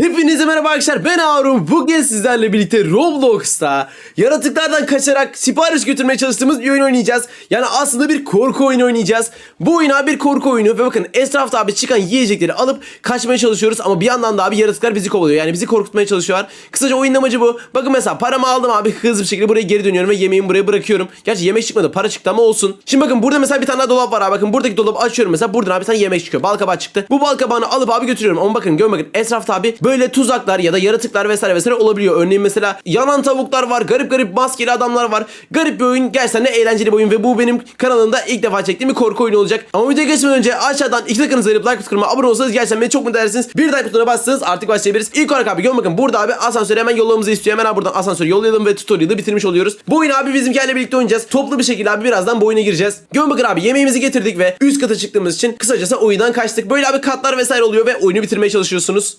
Hepinize merhaba arkadaşlar ben Harun. Bugün sizlerle birlikte Roblox'ta yaratıklardan kaçarak sipariş götürmeye çalıştığımız bir oyun oynayacağız. Yani aslında bir korku oyunu oynayacağız. Bu oyun abi bir korku oyunu ve bakın etrafta abi çıkan yiyecekleri alıp kaçmaya çalışıyoruz. Ama bir yandan da abi yaratıklar bizi kovalıyor. Yani bizi korkutmaya çalışıyorlar. Kısaca oyunun amacı bu. Bakın mesela paramı aldım abi hızlı bir şekilde buraya geri dönüyorum ve yemeğimi buraya bırakıyorum. Gerçi yemek çıkmadı para çıktı ama olsun. Şimdi bakın burada mesela bir tane dolap var abi. Bakın buradaki dolabı açıyorum mesela buradan abi bir tane yemek çıkıyor. Balkabağı çıktı. Bu balkabağını alıp abi götürüyorum. Ama bakın görün bakın etrafta abi böyle tuzaklar ya da yaratıklar vesaire vesaire olabiliyor. Örneğin mesela yanan tavuklar var. Garip garip maskeli adamlar var. Garip bir oyun. Gerçekten de eğlenceli bir oyun ve bu benim kanalımda ilk defa çektiğim bir korku oyunu olacak. Ama videoya geçmeden önce aşağıdan iki dakikanızı ayırıp like butonuna abone olsanız gerçekten beni çok mutlu edersiniz. Bir like butonuna bassanız artık başlayabiliriz. İlk olarak abi görün bakın burada abi asansörü hemen yollamamızı istiyor. Hemen abi buradan asansörü yollayalım ve tutorial'ı bitirmiş oluyoruz. Bu oyunu abi bizimkilerle birlikte oynayacağız. Toplu bir şekilde abi birazdan bu oyuna gireceğiz. Görün bakın abi yemeğimizi getirdik ve üst kata çıktığımız için kısacası oyundan kaçtık. Böyle abi katlar vesaire oluyor ve oyunu bitirmeye çalışıyorsunuz.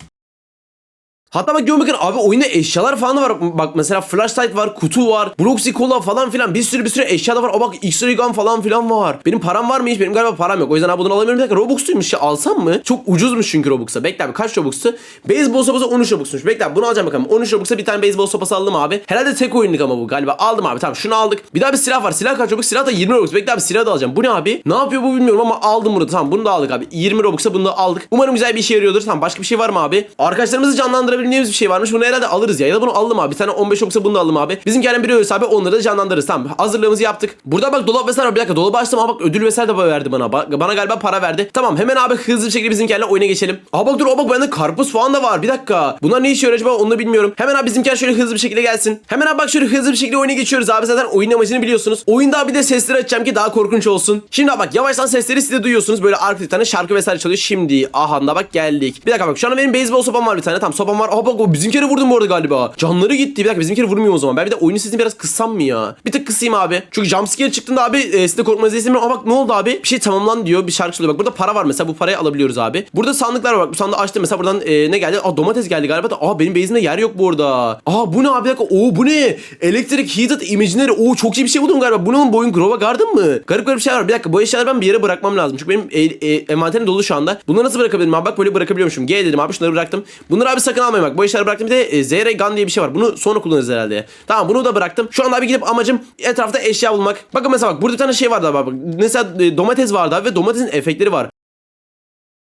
Hatta bak bakın abi oyunda eşyalar falan da var. Bak mesela flashlight var, kutu var, Broxy Cola falan filan bir sürü bir sürü eşya da var. O bak X-Ray Gun falan filan var. Benim param var mı hiç? Benim galiba param yok. O yüzden abi bunu alamıyorum. Dakika Robux'tuymuş ya alsam mı? Çok ucuzmuş çünkü Robux'a. Bekle abi kaç Robux'tu? Beyzbol sopası 13 Robux'muş. Bekle abi bunu alacağım bakalım. 13 Robux'a bir tane beyzbol sopası aldım abi. Herhalde tek oyunluk ama bu galiba. Aldım abi tamam şunu aldık. Bir daha bir silah var. Silah kaç Robux? Silah da 20 Robux. Bekle abi silah da alacağım. Bu ne abi? Ne yapıyor bu bilmiyorum ama aldım bunu. Tamam bunu da aldık abi. 20 Robux'a bunu da aldık. Umarım güzel bir işe yarıyordur. Tamam başka bir şey var mı abi? Arkadaşlarımızı canlandırabileceğimiz bir şey varmış. Bunu herhalde alırız ya. Ya da bunu aldım abi. Bir tane 15 yoksa bunu da aldım abi. Bizimkilerin biri ölürse abi onları da canlandırırız. Tamam. Hazırlığımızı yaptık. Burada bak dolap vesaire var. Bir dakika dolabı açtım. Aa bak ödül vesaire de verdi bana. Ba- Bana galiba para verdi. Tamam hemen abi hızlı bir şekilde bizimkilerle oyuna geçelim. Aa bak dur aa bak bende karpuz falan da var. Bir dakika. Bunlar ne işe yarıyor acaba onu da bilmiyorum. Hemen abi bizimkiler şöyle hızlı bir şekilde gelsin. Hemen abi bak şöyle hızlı bir şekilde oyuna geçiyoruz abi. Zaten oyun amacını biliyorsunuz. Oyunda bir de sesleri açacağım ki daha korkunç olsun. Şimdi abi bak yavaştan sesleri siz de duyuyorsunuz. Böyle arkada tane şarkı vesaire çalıyor. Şimdi aha da bak geldik. Bir dakika bak şu an benim beyzbol sopam var bir tane. Tamam sopam var. Aa bak o bizimkileri vurdum bu arada galiba. Canları gitti. Bir dakika bizimkileri vurmuyor o zaman. Ben bir de oyunu sesini biraz kıssam mı ya? Bir tık kısayım abi. Çünkü jumpscare çıktığında abi e, siz de korkmanızı istemiyorum. Aa bak ne oldu abi? Bir şey tamamlan diyor. Bir şarkı söylüyor. Bak burada para var mesela. Bu parayı alabiliyoruz abi. Burada sandıklar var. Bak bu sandığı açtım. Mesela buradan e, ne geldi? Aa domates geldi galiba da. Aa benim base'imde yer yok bu arada. Aa bu ne abi? Bir dakika. Oo bu ne? Electric Heated Imaginary. Oo çok iyi bir şey buldum galiba. Bu ne oğlum? Bu oyun Grova Garden mı? Garip garip şeyler var. Bir dakika bu eşyaları ben bir yere bırakmam lazım. Çünkü benim e, e, envanterim dolu şu anda. Bunları nasıl bırakabilirim abi? Bak böyle bırakabiliyormuşum. G dedim abi şunları bıraktım. Bunları abi sakın almayın bak. Bu eşyaları bıraktım. Bir de e, ZR Gun diye bir şey var. Bunu sonra kullanırız herhalde. Tamam bunu da bıraktım. Şu anda abi gidip amacım etrafta eşya bulmak. Bakın mesela bak burada bir tane şey vardı abi. Mesela e, domates vardı abi ve domatesin efektleri var.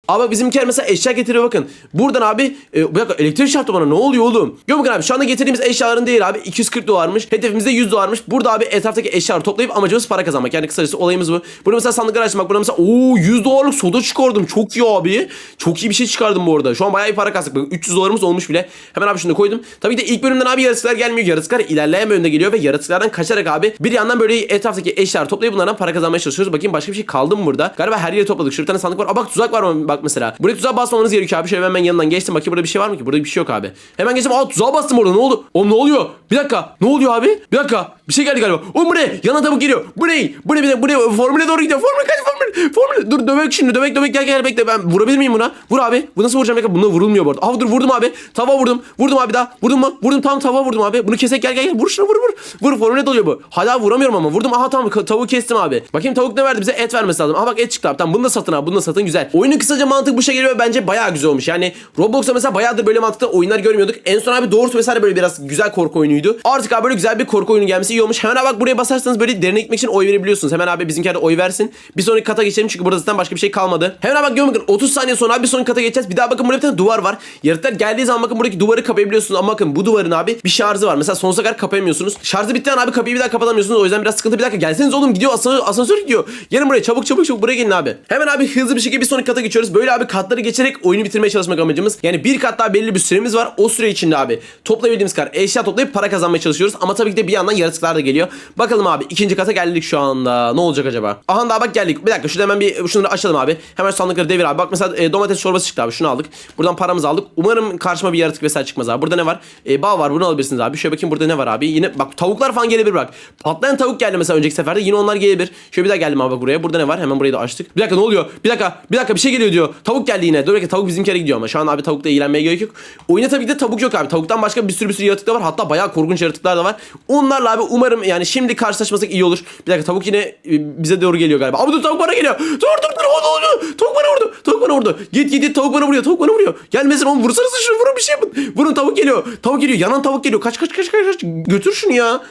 Bak bizimkiler mesela eşya getiriyor bakın. Buradan abi e, bir elektrik çarptı bana ne oluyor oğlum? Gör bakın abi şu anda getirdiğimiz eşyaların değeri abi 240 dolarmış. Hedefimizde 100 dolarmış. Burada abi etraftaki eşyaları toplayıp amacımız para kazanmak. Yani kısacası olayımız bu. Burada mesela sandıklar açmak. Burada mesela ooo 100 dolarlık soda çıkardım. Çok iyi abi. Çok iyi bir şey çıkardım bu arada. Şu an bayağı bir para kastık. Bakın 300 dolarımız olmuş bile. Hemen abi şunu koydum. Tabii ki de ilk bölümden abi yaratıklar gelmiyor. Yaratıklar ilerleyen bölümde geliyor ve yaratıklardan kaçarak abi bir yandan böyle etraftaki eşyaları toplayıp bunlardan para kazanmaya çalışıyoruz. Bakayım başka bir şey kaldı mı burada? Galiba her yeri topladık. Şurada bir tane sandık var. Aa bak tuzak var mı? Bak mesela. Buraya tuzağa basmamanız gerekiyor abi. Şöyle hemen yanından geçtim. Bakayım burada bir şey var mı ki? Burada bir şey yok abi. Hemen geçtim. Aa tuzağa bastım orada. Ne oldu? Oğlum ne oluyor? Bir dakika. Ne oluyor abi? Bir dakika. Bir şey geldi galiba. Oğlum bu ne? Yana tavuk geliyor. Bu ne? Bu ne? Bir de bu ne? Formüle doğru gidiyor. Formüle kaç formüle? Formüle. Dur dövek şimdi. Dövek dövek gel gel bekle. Ben vurabilir miyim buna? Vur abi. Bu nasıl vuracağım? Bekle. Buna vurulmuyor bu arada. Aa dur vurdum abi. Tava vurdum. Vurdum abi daha. Vurdum mu? Vurdum tam tava vurdum abi. Bunu kesek gel gel gel. Vur şunu vur vur. Vur formüle doluyor bu. Hala vuramıyorum ama. Vurdum. Aha tamam tavuğu kestim abi. Bakayım tavuk ne verdi bize? Et vermesi lazım. Aha bak et çıktı abi. Tamam bunu da satın abi. Bunu da satın güzel. Oyunun kısaca mantık bu şekilde ve bence bayağı güzel olmuş. Yani Roblox'ta mesela bayağıdır böyle mantıklı oyunlar görmüyorduk. En son abi doğrusu vesaire böyle biraz güzel korku oyunuydu. Artık abi böyle güzel bir korku oyunu gelmesi iyi. Hemen abi bak buraya basarsanız böyle derine gitmek için oy verebiliyorsunuz. Hemen abi bizimkiler de oy versin. Bir sonraki kata geçelim çünkü burada zaten başka bir şey kalmadı. Hemen abi bak görün bakın 30 saniye sonra abi bir sonraki kata geçeceğiz. Bir daha bakın burada bir tane duvar var. Yaratıklar geldiği zaman bakın buradaki duvarı kapayabiliyorsunuz. Ama bakın bu duvarın abi bir şarjı var. Mesela sonsuza kadar kapayamıyorsunuz. Şarjı bittiği abi kapıyı bir daha kapatamıyorsunuz. O yüzden biraz sıkıntı. Bir dakika gelseniz oğlum gidiyor asansör, asansör gidiyor. Gelin buraya çabuk çabuk çabuk buraya gelin abi. Hemen abi hızlı bir şekilde bir sonraki kata geçiyoruz. Böyle abi katları geçerek oyunu bitirmeye çalışmak amacımız. Yani bir kat daha belli bir süremiz var. O süre içinde abi toplayabildiğimiz kadar eşya toplayıp para kazanmaya çalışıyoruz. Ama tabii ki de bir yandan yaratıklar da geliyor. Bakalım abi ikinci kata geldik şu anda. Ne olacak acaba? Aha daha bak geldik. Bir dakika şurada hemen bir şunları açalım abi. Hemen sandıkları devir abi. Bak mesela e, domates çorbası çıktı abi. Şunu aldık. Buradan paramızı aldık. Umarım karşıma bir yaratık vesaire çıkmaz abi. Burada ne var? E, bal var. Bunu alabilirsiniz abi. Şöyle bakayım burada ne var abi. Yine bak tavuklar falan gelebilir bak. Patlayan tavuk geldi mesela önceki seferde. Yine onlar gelebilir. Şöyle bir daha geldim abi buraya. Burada ne var? Hemen burayı da açtık. Bir dakika ne oluyor? Bir dakika. Bir dakika bir şey geliyor diyor. Tavuk geldi yine. Dur dakika tavuk bizimkilere gidiyor ama. Şu an abi tavukla ilgilenmeye gerek yok. Oyunda tabii ki de tavuk yok abi. Tavuktan başka bir sürü bir sürü yaratık da var. Hatta bayağı korkunç yaratıklar da var. Onlarla abi umarım yani şimdi karşılaşmasak iyi olur. Bir dakika tavuk yine e, bize doğru geliyor galiba. Abi dur tavuk bana geliyor. Dur dur dur. Oldu oldu. Tavuk bana vurdu. Tavuk bana vurdu. Git git git tavuk bana vuruyor. Tavuk bana vuruyor. Gelmesin oğlum vursanız şunu vurun bir şey yapın. Vurun tavuk geliyor. Tavuk geliyor. Yanan tavuk geliyor. Kaç kaç kaç kaç kaç. Götür şunu ya.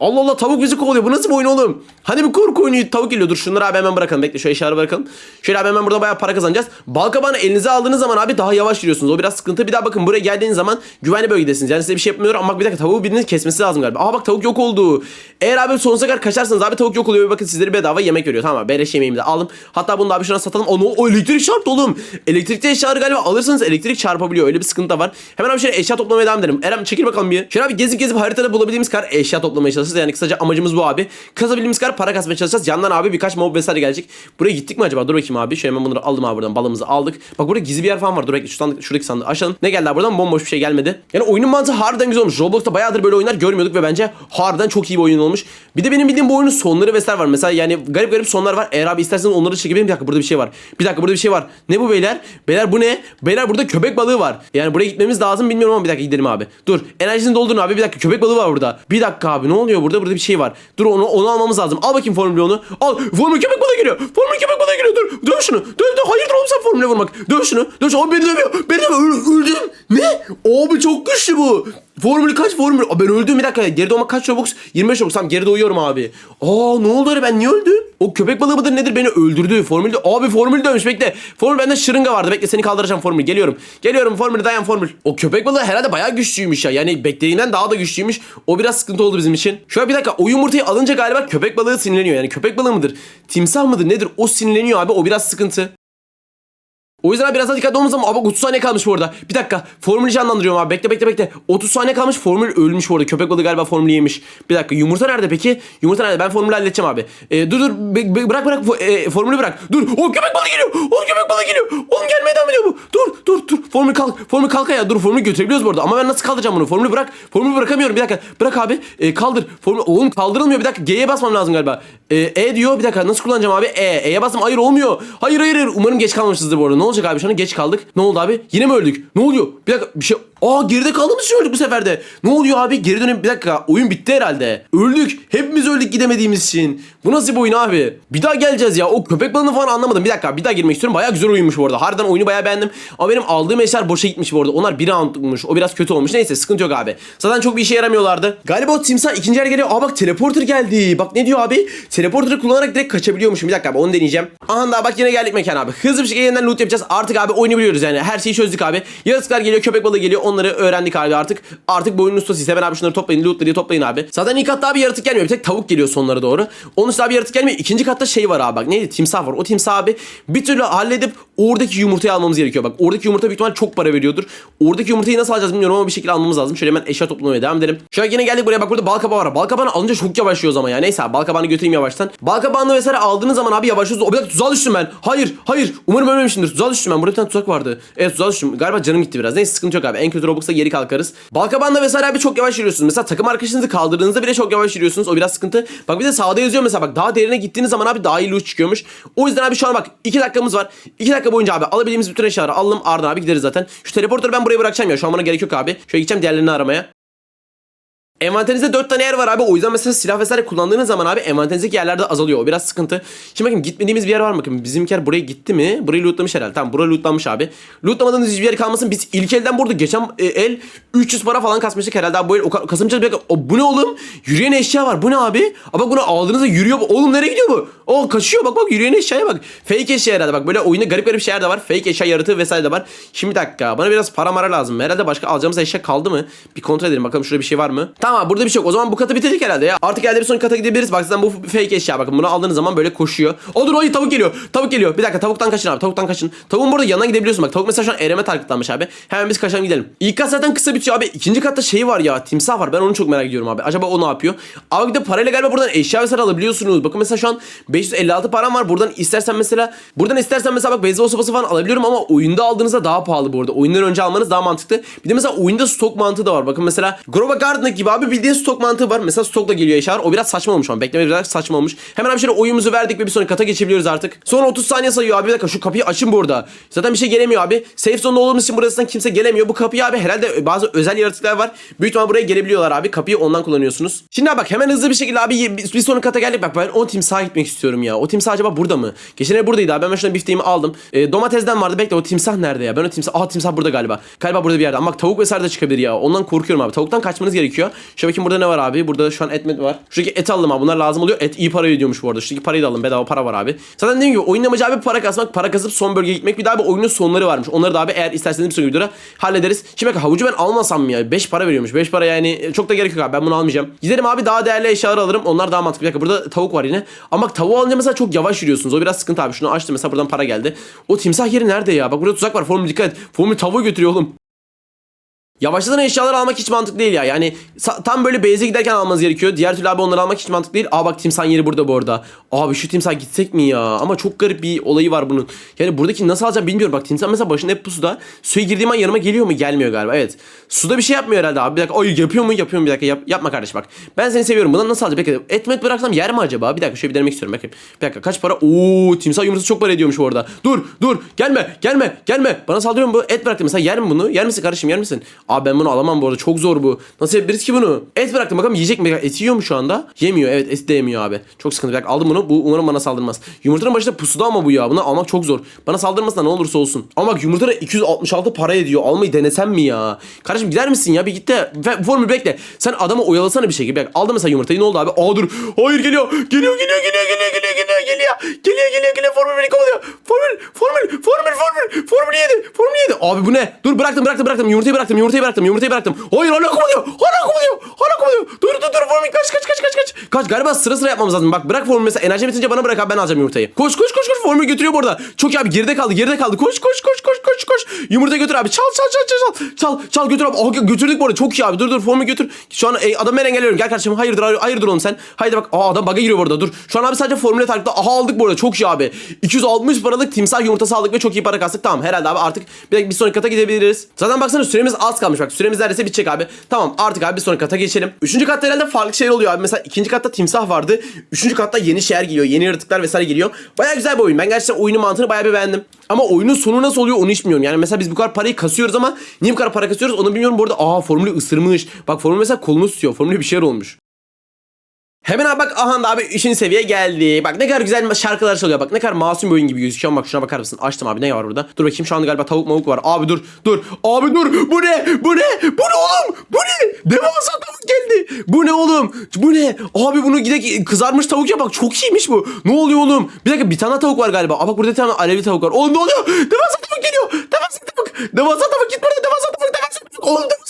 Allah Allah tavuk bizi kovalıyor. Bu nasıl bir oyun oğlum? Hani bir korku oyunu tavuk geliyor. Dur şunları abi hemen bırakalım. Bekle şu eşyaları bırakalım. Şöyle abi hemen buradan bayağı para kazanacağız. Balkabağını elinize aldığınız zaman abi daha yavaş yürüyorsunuz. O biraz sıkıntı. Bir daha bakın buraya geldiğiniz zaman güvenli bölgedesiniz. Yani size bir şey yapmıyor ama bak bir dakika tavuğu birinin kesmesi lazım galiba. Aa bak tavuk yok oldu. Eğer abi sonsuza kadar kaçarsanız abi tavuk yok oluyor. Bir bakın sizleri bedava yemek veriyor. Tamam abi beleş yemeğimi de aldım. Hatta bunu da abi şuna satalım. Onu o elektrik çarptı oğlum. Elektrikli eşyaları galiba alırsanız elektrik çarpabiliyor. Öyle bir sıkıntı var. Hemen abi şöyle eşya toplamaya devam edelim. Erem çekil bakalım bir. Şöyle abi gezip gezip haritada bulabildiğimiz kadar eşya toplamaya çalışacağız. Yani kısaca amacımız bu abi. Kazabildiğimiz kadar para kasmaya çalışacağız. Yandan abi birkaç mob vesaire gelecek. Buraya gittik mi acaba? Dur bakayım abi. Şöyle hemen bunları aldım abi buradan. Balımızı aldık. Bak burada gizli bir yer falan var. Dur bekle şu sandık, şuradaki sandığı açalım. Ne geldi abi buradan? Bomboş bir şey gelmedi. Yani oyunun mantığı harbiden güzel olmuş. Roblox'ta bayağıdır böyle oyunlar görmüyorduk ve bence harbiden çok iyi bir oyun olmuş. Bir de benim bildiğim bu oyunun sonları vesaire var. Mesela yani garip garip sonlar var. Eğer abi isterseniz onları çekebilirim. Bir dakika burada bir şey var. Bir dakika burada bir şey var. Ne bu beyler? Beyler bu ne? Beyler burada köpek balığı var. Yani buraya gitmemiz lazım bilmiyorum ama bir dakika gidelim abi. Dur. Enerjisini doldurun abi. Bir dakika köpek balığı var burada. Bir dakika abi ne oluyor burada? Burada bir şey var. Dur onu onu almamız lazım. Al bakayım formülü onu. Al. Formül köpek balığı geliyor. Formül köpek balığı geliyor. Dur. Döv şunu. Döv döv. Hayırdır oğlum sen formüle vurmak. Döv şunu. Döv şunu. Abi beni dövüyor. Beni dövüyor. Öl- Öldüm. Ne? Abi çok güçlü bu. Formülü kaç formül? Ben öldüm bir dakika. Geri doğmak kaç Robux? 25 Robux. Tamam geri doğuyorum abi. Aa ne oldu öyle ben niye öldüm? O köpek balığı mıdır nedir beni öldürdü. Formül de... Abi formül dönmüş bekle. Formül bende şırınga vardı. Bekle seni kaldıracağım formül. Geliyorum. Geliyorum formül dayan formül. O köpek balığı herhalde bayağı güçlüymüş ya. Yani beklediğinden daha da güçlüymüş. O biraz sıkıntı oldu bizim için. Şöyle bir dakika o yumurtayı alınca galiba köpek balığı sinirleniyor. Yani köpek balığı mıdır? Timsah mıdır nedir? O sinirleniyor abi. O biraz sıkıntı. O yüzden biraz daha dikkatli olmamız lazım. Abi 30 saniye kalmış bu arada. Bir dakika. Formülü canlandırıyorum abi. Bekle bekle bekle. 30 saniye kalmış. Formül ölmüş bu arada. Köpek balığı galiba formülü yemiş. Bir dakika. Yumurta nerede peki? Yumurta nerede? Ben formülü halledeceğim abi. Ee, dur dur. Be- be- bırak bırak. E, formülü bırak. Dur. O köpek balığı geliyor. O köpek balığı geliyor. Oğlum gelmeye devam ediyor bu. Dur dur dur. Formül kalk. Formül kalk ya. Dur formülü götürebiliyoruz bu arada. Ama ben nasıl kaldıracağım bunu? Formülü bırak. Formülü bırakamıyorum. Bir dakika. Bırak abi. Ee, kaldır. Formül. Oğlum kaldırılmıyor. Bir dakika. G'ye basmam lazım galiba. Ee, e diyor. Bir dakika. Nasıl kullanacağım abi? E. E'ye bastım. Hayır olmuyor. Hayır hayır hayır. Umarım geç kalmamışızdır bu arada. Ne olacak abi? Şu an geç kaldık. Ne oldu abi? Yine mi öldük? Ne oluyor? Bir dakika bir şey... Aa geride kaldığımız için öldük bu sefer de. Ne oluyor abi? Geri dönüp bir dakika. Oyun bitti herhalde. Öldük. Hepimiz öldük gidemediğimiz için. Bu nasıl bir oyun abi? Bir daha geleceğiz ya. O köpek balığını falan anlamadım. Bir dakika bir daha girmek istiyorum. Bayağı güzel oyunmuş bu arada. Harbiden oyunu bayağı beğendim. Ama benim aldığım eşyalar boşa gitmiş bu arada. Onlar bir roundmuş. O biraz kötü olmuş. Neyse sıkıntı yok abi. Zaten çok bir işe yaramıyorlardı. Galiba o timsah ikinci yer geliyor. Aa bak teleporter geldi. Bak ne diyor abi? Teleporter'ı kullanarak direkt kaçabiliyormuşum. Bir dakika abi onu deneyeceğim. Aha da bak yine geldik mekan abi. Hızlı bir şekilde yeniden loot yapacağız. Artık abi oyunu biliyoruz yani. Her şeyi çözdük abi. Yaratıklar geliyor, köpek balığı geliyor. Onları öğrendik abi artık. Artık bu oyunun ustasıyız. Hemen abi şunları toplayın. Lootları toplayın abi. Zaten ilk katta abi yaratık gelmiyor. Bir tek tavuk geliyor sonlara doğru. Onun üstüne abi yaratık gelmiyor. İkinci katta şey var abi bak. Neydi? Timsah var. O timsah abi bir türlü halledip oradaki yumurtayı almamız gerekiyor. Bak oradaki yumurta büyük ihtimal çok para veriyordur. Oradaki yumurtayı nasıl alacağız bilmiyorum ama bir şekilde almamız lazım. Şöyle hemen eşya toplamaya devam edelim. Şöyle yine geldik buraya bak burada bal kabağı var. Bal kabağını alınca çok yavaşlıyoruz ama ya. Neyse abi bal kabağını götüreyim yavaştan. Bal kabağını vesaire aldığınız zaman abi yavaşlıyoruz. O bir dakika tuzağa düştüm ben. Hayır hayır. Umarım ölmemişimdir. Tuzağa düştüm ben. Burada bir tane tuzak vardı. Evet tuzağa düştüm. Galiba canım gitti biraz. Neyse sıkıntı yok abi. En kötü Robux'ta geri kalkarız. Bal kabağında vesaire abi çok yavaş yürüyorsunuz. Mesela takım arkadaşınızı kaldırdığınızda bile çok yavaş yürüyorsunuz. O biraz sıkıntı. Bak bir de sağda yazıyor mesela bak daha derine gittiğiniz zaman abi daha iyi loot çıkıyormuş. O yüzden abi şu an bak 2 dakikamız var. 2 dakika boyunca abi alabildiğimiz bütün eşyaları alalım. Ardından abi gideriz zaten. Şu teleportörü ben buraya bırakacağım ya. Şu an bana gerek yok abi. Şöyle gideceğim diğerlerini aramaya. Envanterinizde 4 tane yer var abi. O yüzden mesela silah vesaire kullandığınız zaman abi envanterinizdeki yerlerde azalıyor. O biraz sıkıntı. Şimdi bakın gitmediğimiz bir yer var mı? Bakın bizimki yer buraya gitti mi? Burayı lootlamış herhalde. Tamam burayı lootlanmış abi. Lootlamadığınız hiçbir yer kalmasın. Biz ilk elden burada geçen e, el 300 para falan kasmıştık herhalde. Abi bu el o ka- kasımcı bir. O, bu ne oğlum? Yürüyen eşya var. Bu ne abi? Aa, bunu aldığınızda yürüyor. Oğlum nereye gidiyor bu? O kaçıyor. Bak bak yürüyen eşyaya bak. Fake eşya herhalde. Bak böyle oyunda garip garip şeyler de var. Fake eşya yaratığı vesaire de var. Şimdi dakika. Bana biraz para mara lazım. Herhalde başka alacağımız eşya kaldı mı? Bir kontrol edelim. Bakalım şurada bir şey var mı? Tamam burada bir şey yok. O zaman bu katı bitirdik herhalde ya. Artık geldi bir sonraki kata gidebiliriz. Bak zaten bu fake eşya. Bakın bunu aldığınız zaman böyle koşuyor. O dur o tavuk geliyor. Tavuk geliyor. Bir dakika tavuktan kaçın abi. Tavuktan kaçın. Tavuğun burada yanına gidebiliyorsun. Bak tavuk mesela şu an ereme targetlanmış abi. Hemen biz kaçalım gidelim. İlk kat zaten kısa bitiyor abi. İkinci katta şey var ya. Timsah var. Ben onu çok merak ediyorum abi. Acaba o ne yapıyor? Abi bir de parayla galiba buradan eşya vesaire alabiliyorsunuz. Bakın mesela şu an 556 param var. Buradan istersen mesela buradan istersen mesela bak beyzbol sopası falan alabiliyorum ama oyunda aldığınızda daha pahalı bu arada. Oyundan önce almanız daha mantıklı. Bir de mesela oyunda stok mantığı da var. Bakın mesela Grova Garden'daki gibi abi bildiğin stok mantığı var. Mesela stokla geliyor eşyalar. O biraz saçma olmuş ama. Bekleme biraz saçma olmuş. Hemen abi şöyle oyunumuzu verdik ve bir sonraki kata geçebiliyoruz artık. Sonra 30 saniye sayıyor abi. Bir dakika şu kapıyı açın burada. Zaten bir şey gelemiyor abi. Safe zone'da olduğumuz için burasından kimse gelemiyor. Bu kapıyı abi herhalde bazı özel yaratıklar var. Büyük ihtimal buraya gelebiliyorlar abi. Kapıyı ondan kullanıyorsunuz. Şimdi abi bak hemen hızlı bir şekilde abi bir sonraki kata geldik. Bak ben o timsaha gitmek istiyorum ya. O timsah acaba burada mı? Geçen ay buradaydı abi. Ben şuna bifteğimi aldım. E, domatesden vardı. Bekle o timsah nerede ya? Ben o timsah... Aa timsah burada galiba. Galiba burada bir yerde. Ama bak tavuk vesaire de çıkabilir ya. Ondan korkuyorum abi. Tavuktan kaçmanız gerekiyor. Şöyle bakayım burada ne var abi? Burada şu an et var. Şuradaki et aldım abi. Bunlar lazım oluyor. Et iyi para ediyormuş bu arada. Şuradaki parayı da aldım. Bedava para var abi. Zaten dediğim gibi oyunun amacı abi para kasmak. Para kasıp son bölgeye gitmek. Bir daha bir oyunun sonları varmış. Onları da abi eğer isterseniz bir sonraki videoda hallederiz. Şimdi bak havucu ben almasam mı ya? 5 para veriyormuş. 5 para yani çok da gerek yok abi. Ben bunu almayacağım. Giderim abi daha değerli eşyalar alırım. Onlar daha mantıklı. Bir dakika burada tavuk var yine. Ama bak tavuğu alınca mesela çok yavaş yürüyorsunuz. O biraz sıkıntı abi. Şunu açtım mesela buradan para geldi. O timsah yeri nerede ya? Bak burada tuzak var. Formül dikkat et. Formül tavuğu götürüyor oğlum. Yavaşladan eşyalar almak hiç mantıklı değil ya. Yani tam böyle base'e giderken almanız gerekiyor. Diğer türlü abi onları almak hiç mantıklı değil. Aa bak timsah yeri burada bu arada. Abi şu timsah gitsek mi ya? Ama çok garip bir olayı var bunun. Yani buradaki nasıl alacağım bilmiyorum. Bak timsah mesela başında hep pusuda. Suya girdiğim an yanıma geliyor mu? Gelmiyor galiba. Evet. Suda bir şey yapmıyor herhalde abi. Bir dakika. Ay yapıyor mu? Yapıyor mu? Bir dakika. Yap, yapma kardeş bak. Ben seni seviyorum. Bundan nasıl alacağım? Bekle. Et met bıraksam yer mi acaba? Bir dakika şöyle bir denemek istiyorum. Bakayım. Bir dakika. Kaç para? Oo timsah yumurtası çok para ediyormuş bu arada. Dur dur. Gelme. Gelme. Gelme. Bana saldırıyor mu bu? Et bıraktım. Mesela yer mi bunu? Yer misin kardeşim? Yer misin? Abi ben bunu alamam bu arada. Çok zor bu. Nasıl yapabiliriz ki bunu? Et bıraktım. Bakalım yiyecek mi? Et yiyor mu şu anda? Yemiyor. Evet et de yemiyor abi. Çok sıkıntı. Dakika aldım bunu. Bu umarım bana saldırmaz. Yumurtanın başında pusuda ama bu ya. Bunu almak çok zor. Bana saldırmasın ne olursa olsun. Ama bak yumurta da 266 para ediyor. Almayı denesem mi ya? Kardeşim gider misin ya? Bir git de. Formül bekle. Sen adamı oyalasana bir şekilde. Bak aldı mesela yumurtayı. Ne oldu abi? Aa dur. Hayır geliyor. Geliyor geliyor geliyor geliyor geliyor geliyor geliyor. Geliyor geliyor geliyor. Formül beni kovalıyor. Formül formül formül formül. Formül yedi. Formül yedi. Abi bu ne? Dur bıraktım bıraktım bıraktım. Yumurtayı bıraktım. Yumurtayı bıraktım. Yumurtayı bıraktım. Hayır hala kovalıyor. Hala kovalıyor. Hala kovalıyor. Dur dur dur formül kaç kaç kaç kaç kaç. Kaç galiba sıra sıra yapmamız lazım. Bak bırak formül mesela enerji bitince bana bırak abi ben alacağım yumurtayı. Koş koş koş koş formül götürüyor bu arada. Çok iyi abi geride kaldı geride kaldı. Koş koş koş koş koş koş. Yumurta götür abi. Çal çal çal çal çal. Çal çal götür abi. Aha, götürdük bu arada. Çok iyi abi. Dur dur formül götür. Şu an e, adamı ben engelliyorum. Gel kardeşim. Hayırdır hayır, hayırdır oğlum sen. Haydi bak. Aa adam bug'a giriyor bu arada. Dur. Şu an abi sadece formüle taktık. Aha aldık bu arada. Çok iyi abi. 260 paralık timsah yumurtası aldık ve çok iyi para kastık. Tamam herhalde abi artık bir, bir sonraki kata gidebiliriz. Zaten baksana süremiz az kalmış bak. Süremiz neredeyse bitecek abi. Tamam artık abi bir sonraki kata geçelim. Üçüncü katta herhalde farklı şeyler oluyor abi. Mesela ikinci katta timsah vardı. Üçüncü katta yeni şeyler geliyor. Yeni yaratıklar vesaire geliyor. Baya güzel bir oyun. Ben gerçekten oyunun mantığını baya bir beğendim. Ama oyunun sonu nasıl oluyor onu hiç bilmiyorum. Yani mesela biz bu kadar parayı kasıyoruz ama niye bu kadar para kasıyoruz onu bilmiyorum. Bu arada aa formülü ısırmış. Bak formül mesela kolunu tutuyor. Formülü bir şeyler olmuş. Hemen abi bak aha abi 3. seviye geldi. Bak ne kadar güzel şarkılar çalıyor. Bak ne kadar masum bir oyun gibi gözüküyor. Bak şuna bakar mısın? Açtım abi ne var burada? Dur bakayım şu anda galiba tavuk mavuk var. Abi dur dur. Abi dur. Bu ne? Bu ne? Bu ne oğlum? Bu ne? Devasa tavuk geldi. Bu ne oğlum? Bu ne? Abi bunu gidek kızarmış tavuk ya bak çok iyiymiş bu. Ne oluyor oğlum? Bir dakika bir tane tavuk var galiba. Aa bak burada bir tane alevli tavuk var. Oğlum ne oluyor? Devasa tavuk geliyor. Devasa tavuk. Devasa tavuk git burada. Devasa tavuk. Devasa tavuk. Oğlum devasa.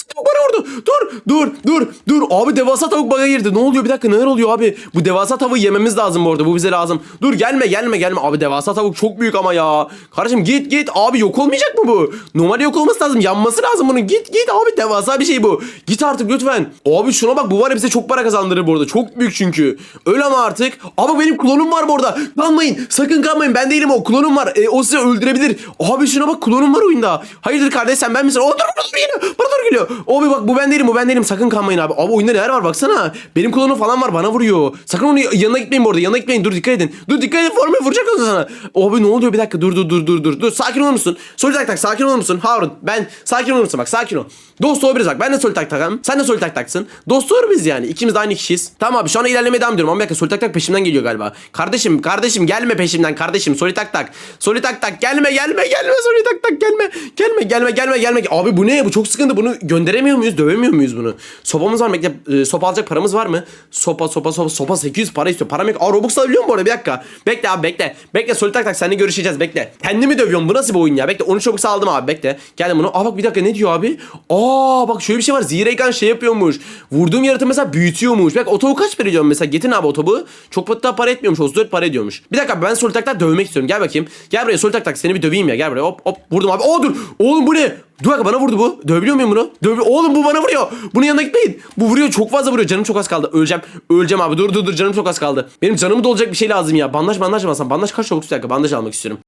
Dur dur dur dur. Abi devasa tavuk baga girdi. Ne oluyor? Bir dakika neler oluyor abi? Bu devasa tavuğu yememiz lazım bu arada. Bu bize lazım. Dur gelme gelme gelme. Abi devasa tavuk çok büyük ama ya. Kardeşim git git. Abi yok olmayacak mı bu? Normal yok olması lazım. Yanması lazım bunun. Git git abi devasa bir şey bu. Git artık lütfen. Abi şuna bak bu var ya bize çok para kazandırır bu arada. Çok büyük çünkü. Öyle ama artık. Abi benim klonum var bu arada. Kanmayın. Sakın kanmayın. Ben değilim o. Klonum var. E, o sizi öldürebilir. Abi şuna bak klonum var oyunda. Hayırdır kardeş sen ben misin? O dur geliyor. Bana doğru geliyor. Abi bak bu ben değilim bu ben değilim. Sakın kanmayın abi. Abi oyunda neler var baksana. Benim klonum falan var bana vuruyor. Sakın onu yanına gitmeyin bu arada. Yanına gitmeyin. Dur dikkat edin. Dur dikkat edin. Formayı vuracak o sana. Abi ne oluyor bir dakika. Dur dur dur dur dur. Dur sakin olur musun? Sol tak tak sakin olur musun? Harun ben sakin olur musun bak sakin ol. Dost olabiliriz bak. Ben de sol tak takım. Sen de sol tak taksın. Dost biz yani. İkimiz de aynı kişiyiz. Tamam abi şu an ilerlemeye devam ediyorum. Ama bir dakika sol tak tak peşimden geliyor galiba. Kardeşim kardeşim gelme peşimden kardeşim. Soli tak tak. Soli tak tak gelme gelme gelme soli tak tak gelme. Gelme gelme gelme gelme. Abi bu ne? Bu çok sıkıntı. Bunu gönderemiyor muyuz? Dövemiyor muyuz bunu? Sopamız var mı? Bekle. e, sopa alacak paramız var mı? Sopa sopa sopa sopa 800 para istiyor. Param yok. Aa Robux alabiliyor mu bu arada? Bir dakika. Bekle abi bekle. Bekle soli tak tak seninle görüşeceğiz. Bekle. Kendimi dövüyorum. Bu nasıl bir oyun ya? Bekle 13 Robux aldım abi. Bekle. Geldim bunu. Aa bak bir dakika ne diyor abi? Aa bak şöyle bir şey var. Zireygan şey yapıyormuş. Vurduğum yaratığı mesela büyütüyormuş. Bak otobu kaç para ediyorum mesela? Getirin abi otobu. Çok hatta para etmiyormuş. 34 para ediyormuş. Bir dakika ben sol tak dövmek istiyorum. Gel bakayım. Gel buraya sol tak tak seni bir döveyim ya. Gel buraya. Hop hop vurdum abi. Oo dur. Oğlum bu ne? Dur dakika bana vurdu bu. Dövebiliyor muyum bunu? Döve Oğlum bu bana vuruyor. Bunun yanına gitmeyin. Bu vuruyor çok fazla vuruyor. Canım çok az kaldı. Öleceğim. Öleceğim abi. Dur dur dur canım çok az kaldı. Benim canımı dolacak bir şey lazım ya. Bandaj bandaj mı alsam? Bandaj kaç çabuk bir. Bandaj almak istiyorum.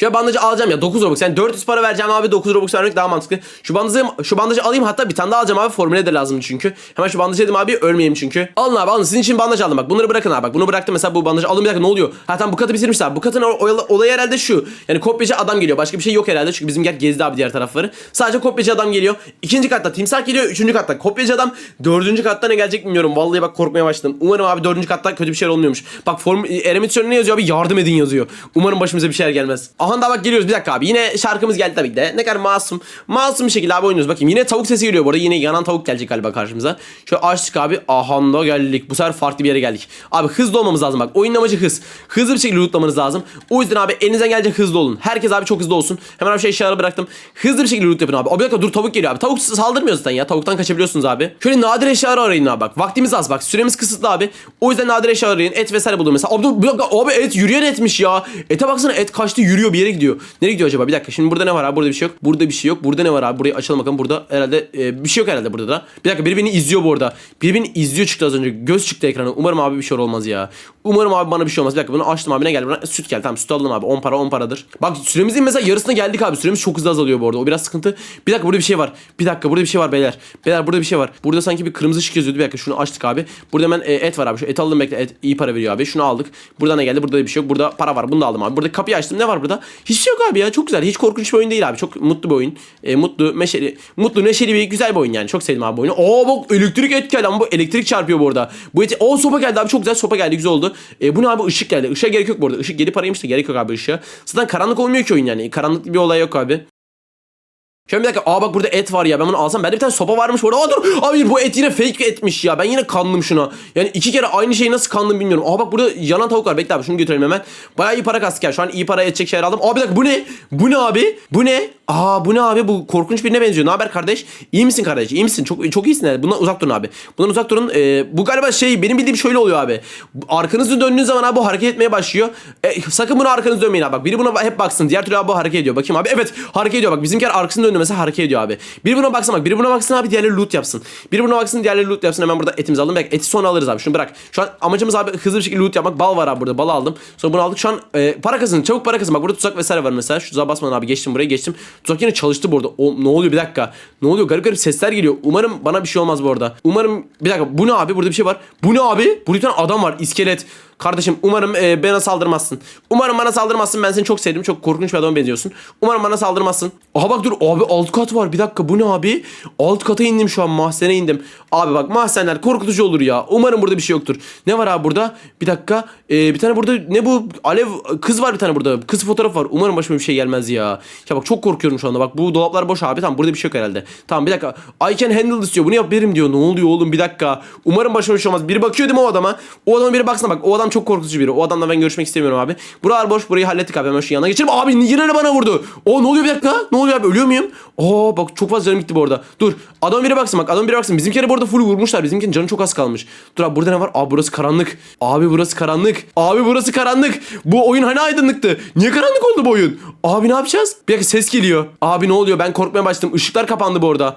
Şöyle bandajı alacağım ya 9 Robux. Yani 400 para vereceğim abi 9 Robux vermek daha mantıklı. Şu bandajı şu bandajı alayım hatta bir tane daha alacağım abi. Formüle de lazım çünkü. Hemen şu bandajı yedim abi ölmeyeyim çünkü. Alın abi alın. Sizin için bandaj aldım bak. Bunları bırakın abi bak. Bunu bıraktım mesela bu bandajı aldım bir dakika ne oluyor? Ha tamam bu katı bitirmişler abi. Bu katın olayı herhalde şu. Yani kopyacı adam geliyor. Başka bir şey yok herhalde. Çünkü bizim yer gezdi abi diğer tarafları. Sadece kopyacı adam geliyor. İkinci katta timsah geliyor. Üçüncü katta kopyacı adam. Dördüncü katta ne gelecek bilmiyorum. Vallahi bak korkmaya başladım. Umarım abi dördüncü katta kötü bir şey olmuyormuş. Bak form Eremit ne yazıyor abi? Yardım edin yazıyor. Umarım başımıza bir şeyler gelmez. Aha da bak geliyoruz bir dakika abi. Yine şarkımız geldi tabii de. Ne kadar masum. Masum bir şekilde abi oynuyoruz. Bakayım yine tavuk sesi geliyor bu arada. Yine yanan tavuk gelecek galiba karşımıza. Şöyle açtık abi. Aha geldik. Bu sefer farklı bir yere geldik. Abi hızlı olmamız lazım bak. Oyunun amacı hız. Hızlı bir şekilde lootlamanız lazım. O yüzden abi elinizden gelecek hızlı olun. Herkes abi çok hızlı olsun. Hemen abi şey eşyaları bıraktım. Hızlı bir şekilde loot yapın abi. Abi bir dakika dur tavuk geliyor abi. Tavuk saldırmıyor zaten ya. Tavuktan kaçabiliyorsunuz abi. Şöyle nadir eşyaları arayın abi bak. Vaktimiz az bak. Süremiz kısıtlı abi. O yüzden nadir eşya arayın. Et vesaire bulun mesela. Abi dur bir dakika. Abi et yürüyen etmiş ya. Ete baksana et kaçtı yürüyor bir yere gidiyor. Nereye gidiyor acaba? Bir dakika. Şimdi burada ne var abi? Burada bir şey yok. Burada bir şey yok. Burada ne var abi? Burayı açalım bakalım. Burada herhalde e, bir şey yok herhalde burada da. Bir dakika biri beni izliyor bu arada. Biri izliyor çıktı az önce. Göz çıktı ekrana. Umarım abi bir şey olmaz ya. Umarım abi bana bir şey olmaz. Bir dakika bunu açtım abi ne geldi? Bana süt geldi. Tamam süt aldım abi. 10 para 10 paradır. Bak süremizin mesela yarısına geldik abi. Süremiz çok hızlı azalıyor bu arada. O biraz sıkıntı. Bir dakika burada bir şey var. Bir dakika burada bir şey var beyler. Beyler burada bir şey var. Burada sanki bir kırmızı ışık yazıyordu. Bir dakika şunu açtık abi. Burada hemen e, et var abi. Şu et aldım bekle. Et iyi para veriyor abi. Şunu aldık. Burada ne geldi? Burada da bir şey yok. Burada para var. Bunu da aldım abi. Burada kapıyı açtım. Ne var burada? Hiçbir şey yok abi ya. Çok güzel. Hiç korkunç bir oyun değil abi. Çok mutlu bir oyun. E, mutlu, meşeli, mutlu, neşeli bir güzel bir oyun yani. Çok sevdim abi bu oyunu. Oo bak elektrik et geldi ama bu elektrik çarpıyor bu arada. Bu eti o sopa geldi abi. Çok güzel sopa geldi. Güzel oldu. E, bu ne abi? Işık geldi. Işığa gerek yok bu arada. Işık geri paraymış da gerek yok abi ışığa. Zaten karanlık olmuyor ki oyun yani. Karanlık bir olay yok abi. Şöyle bir dakika. Aa bak burada et var ya. Ben bunu alsam. Bende bir tane sopa varmış bu arada. Aa dur. Abi bu et yine fake etmiş ya. Ben yine kandım şuna. Yani iki kere aynı şeyi nasıl kandım bilmiyorum. Aa bak burada yanan tavuk var. Bekle abi şunu götürelim hemen. Bayağı iyi para kastık ya. Şu an iyi para edecek şeyler aldım. Aa bir dakika bu ne? Bu ne abi? Bu ne? Aa bu ne abi? Bu korkunç birine benziyor. Ne haber kardeş? İyi misin kardeş? İyi misin? Çok çok iyisin. Bundan uzak durun abi. Bundan uzak durun. Ee, bu galiba şey benim bildiğim şöyle oluyor abi. Arkanızı döndüğünüz zaman abi bu hareket etmeye başlıyor. E, sakın bunu arkanızı dönmeyin abi. Bak biri buna hep baksın. Diğer türlü abi bu hareket ediyor. Bakayım abi. Evet hareket ediyor bak. Bizimkiler arkasını döndü mesela hareket ediyor abi. Biri buna baksın bak. Biri buna baksın abi diğerleri loot yapsın. Biri buna baksın diğerleri loot yapsın. Hemen burada etimizi aldım. Bak eti sonra alırız abi. Şunu bırak. Şu an amacımız abi hızlı bir şekilde loot yapmak. Bal var abi burada. Bal aldım. Sonra bunu aldık. Şu an e, para kazanın. Çabuk para kazın. Bak burada tuzak vesaire var mesela. Şu tuzağa basmadan abi geçtim buraya geçtim. Tuzak yine çalıştı bu arada. O, ne oluyor bir dakika. Ne oluyor? Garip garip sesler geliyor. Umarım bana bir şey olmaz bu arada. Umarım bir dakika. Bu ne abi? Burada bir şey var. Bu ne abi? Burada bir tane adam var. iskelet. Kardeşim umarım e, bana saldırmazsın. Umarım bana saldırmazsın. Ben seni çok sevdim. Çok korkunç bir adama benziyorsun. Umarım bana saldırmazsın. Aha bak dur abi alt kat var. Bir dakika bu ne abi? Alt kata indim şu an. Mahzene indim. Abi bak mahzenler korkutucu olur ya. Umarım burada bir şey yoktur. Ne var abi burada? Bir dakika. E, bir tane burada ne bu? Alev kız var bir tane burada. Kız fotoğraf var. Umarım başıma bir şey gelmez ya. Ya bak çok korkuyorum şu anda. Bak bu dolaplar boş abi. Tamam burada bir şey yok herhalde. Tamam bir dakika. I can handle this diyor. Bunu yapabilirim diyor. Ne oluyor oğlum bir dakika. Umarım başıma bir şey olmaz. Biri bakıyor değil mi o adama? O adama biri baksana bak. O adam çok korkutucu biri. O adamla ben görüşmek istemiyorum abi. Buralar boş. Burayı hallettik abi. Hemen şu yanına geçelim. Abi yine bana vurdu. O ne oluyor bir dakika? Ne oluyor abi? Ölüyor muyum? Oo bak çok fazla canım gitti bu arada. Dur. Adam biri baksın bak. Adam biri baksın. Bizimkileri bu arada full vurmuşlar. Bizimkinin canı çok az kalmış. Dur abi burada ne var? Abi burası karanlık. Abi burası karanlık. Abi burası karanlık. Bu oyun hani aydınlıktı? Niye karanlık oldu bu oyun? Abi ne yapacağız? Bir dakika ses geliyor. Abi ne oluyor? Ben korkmaya başladım. Işıklar kapandı bu arada.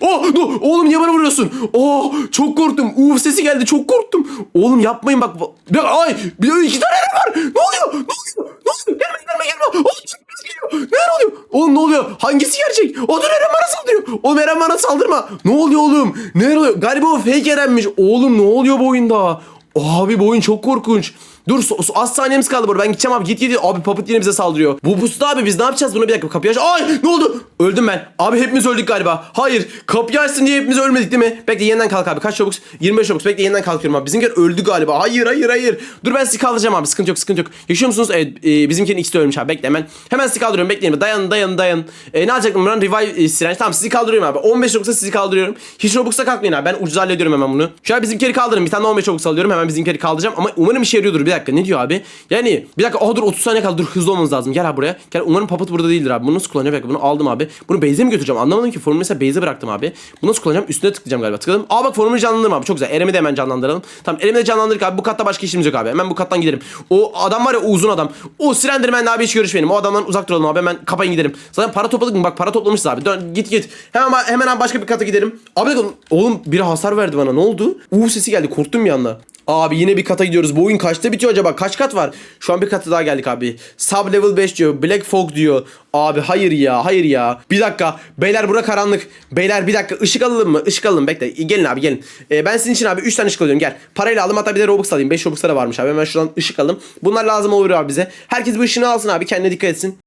Oh, no, oğlum niye bana vuruyorsun? Oh, çok korktum. Uf sesi geldi. Çok korktum. Oğlum yapmayın bak. Bir, ay, bir iki tane var. Ne oluyor? Ne oluyor? Ne oluyor? Gelme gelme gelme. Geliyor. Ne oluyor? Oğlum ne oluyor? Hangisi gerçek? O dur Eren bana saldırıyor. Oğlum Eren bana saldırma. Ne oluyor oğlum? Ne oluyor? Galiba o fake Eren'miş. Oğlum ne oluyor bu oyunda? Abi bu oyun çok korkunç. Dur so, so- az saniyemiz kaldı burada. Ben gideceğim abi. Git git. Abi Papıt yine bize saldırıyor. Bu pustu abi biz ne yapacağız bunu bir dakika kapıyı aç. Ay ne oldu? Öldüm ben. Abi hepimiz öldük galiba. Hayır. Kapıyı açsın diye hepimiz ölmedik değil mi? Bekle yeniden kalk abi. Kaç çabuk? 25 çabuk. Bekle yeniden kalkıyorum abi. Bizimkiler öldü galiba. Hayır hayır hayır. Dur ben sizi kaldıracağım abi. Sıkıntı yok sıkıntı yok. Yaşıyor musunuz? Evet. E, bizimkinin ikisi de ölmüş abi. Bekle hemen. Hemen sizi kaldırıyorum. Bekleyin. Dayan dayan dayan. E, ne yapacaktım buradan? Revive e, sirenç. Tamam sizi kaldırıyorum abi. 15 çabuksa sizi kaldırıyorum. Hiç Robux'a kalkmayın abi. Ben ucuz hallediyorum hemen bunu. Şu an bizimkileri kaldırın. Bir tane de 15 çabuk alıyorum. Hemen bizimkileri kaldıracağım. Ama umarım işe yarıyordur. Bir dakika. Ne diyor abi? Yani bir dakika. Aa dur 30 saniye kaldı. Dur hızlı olmanız lazım. Gel abi buraya. Gel. Umarım Papıt burada değildir abi. Bunu nasıl kullanacağım? Bir dakika. Bunu aldım abi. Bunu base'e mi götüreceğim? Anlamadım ki. Formu mesela base'e bıraktım abi. Bunu nasıl kullanacağım? Üstüne tıklayacağım galiba. Tıkladım. Aa bak formumu canlandırma abi. Çok güzel. Erem'i de hemen canlandıralım. Tamam Erem'i de canlandırdık abi. Bu katta başka işimiz yok abi. Hemen bu kattan gidelim. O adam var ya o uzun adam. O Slenderman'le abi hiç görüşmeyelim. O adamdan uzak duralım abi. Hemen kapayın gidelim. Zaten para topladık mı? Bak para toplamışız abi. Dön git git. Hemen hemen başka bir kata gidelim. Abi oğlum biri hasar verdi bana. Ne oldu? Uğur sesi geldi. Korktum bir anda. Abi yine bir kata gidiyoruz. Bu oyun kaçta bitiyor acaba? Kaç kat var? Şu an bir katı daha geldik abi. Sub level 5 diyor. Black Fog diyor. Abi hayır ya hayır ya. Bir dakika. Beyler bura karanlık. Beyler bir dakika. Işık alalım mı? Işık alalım bekle. Gelin abi gelin. Ee, ben sizin için abi 3 tane ışık alıyorum. Gel. Parayla aldım hatta bir de Robux alayım. 5 Robux'lara varmış abi. Hemen şuradan ışık alalım. Bunlar lazım olur abi bize. Herkes bu ışığını alsın abi. Kendine dikkat etsin.